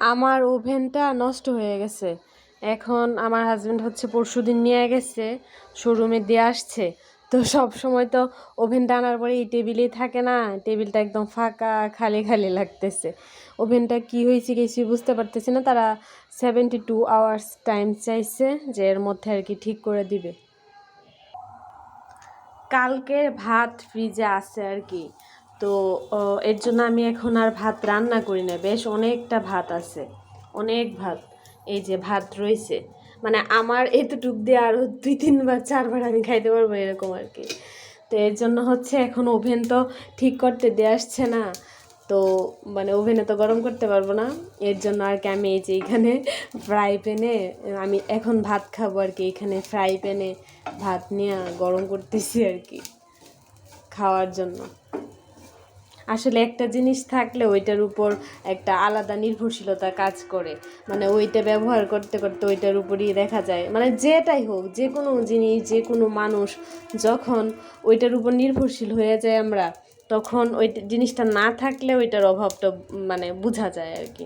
আমার ওভেনটা নষ্ট হয়ে গেছে। এখন আমার হাজব্যান্ড হচ্ছে পরশুদিন নিয়ে গেছে শোরুমে দিয়ে আসছে। তো সব সময় তো ওভেনটা আনার পরে এই টেবিলেই থাকে না, টেবিলটা একদম ফাঁকা, খালি খালি লাগতেছে। ওভেনটা কি হয়েছে কিছুই বুঝতে পারতেছি না, তারা সেভেন্টি টু আওয়ার্স টাইম চাইছে যে এর মধ্যে আর কি ঠিক করে দিবে। কালকের ভাত ফ্রিজে আছে আর কি। তো এর জন্য আমি এখন আর ভাত রান্না করি না। বেশ অনেকটা ভাত আছে, অনেক ভাত এই যে ভাত রয়েছে। মানে আমার এতটুক দিয়ে আরও দুই, তিনবার, চারবার আমি খাইতে পারব এরকম আর কি। তো এর জন্য হচ্ছে এখন ওভেন তো ঠিক করতে দিয়ে আসছে না। তো মানে ওভেনে তো গরম করতে পারব না। এর জন্য আর কি আমি এই যে এখানে ফ্রাই প্যানে আমি এখন ভাত খাব আর কি। এখানে ফ্রাই প্যানে ভাত নিয়ে গরম করতেছি আর কি, খাওয়ার জন্য। আসলে একটা জিনিস থাকলে ওইটার উপর একটা আলাদা নির্ভরশীলতা কাজ করে। মানে ওইটা ব্যবহার করতে করতে ওইটার উপরই দেখা যায়। মানে যেটাই হোক যে কোনো জিনিস যে কোনো মানুষ যখন ওইটার উপর নির্ভরশীল হয়ে যায় আমরা, তখন ওই জিনিসটা না থাকলে ওইটার অভাবটা মানে বোঝা যায় আর কি।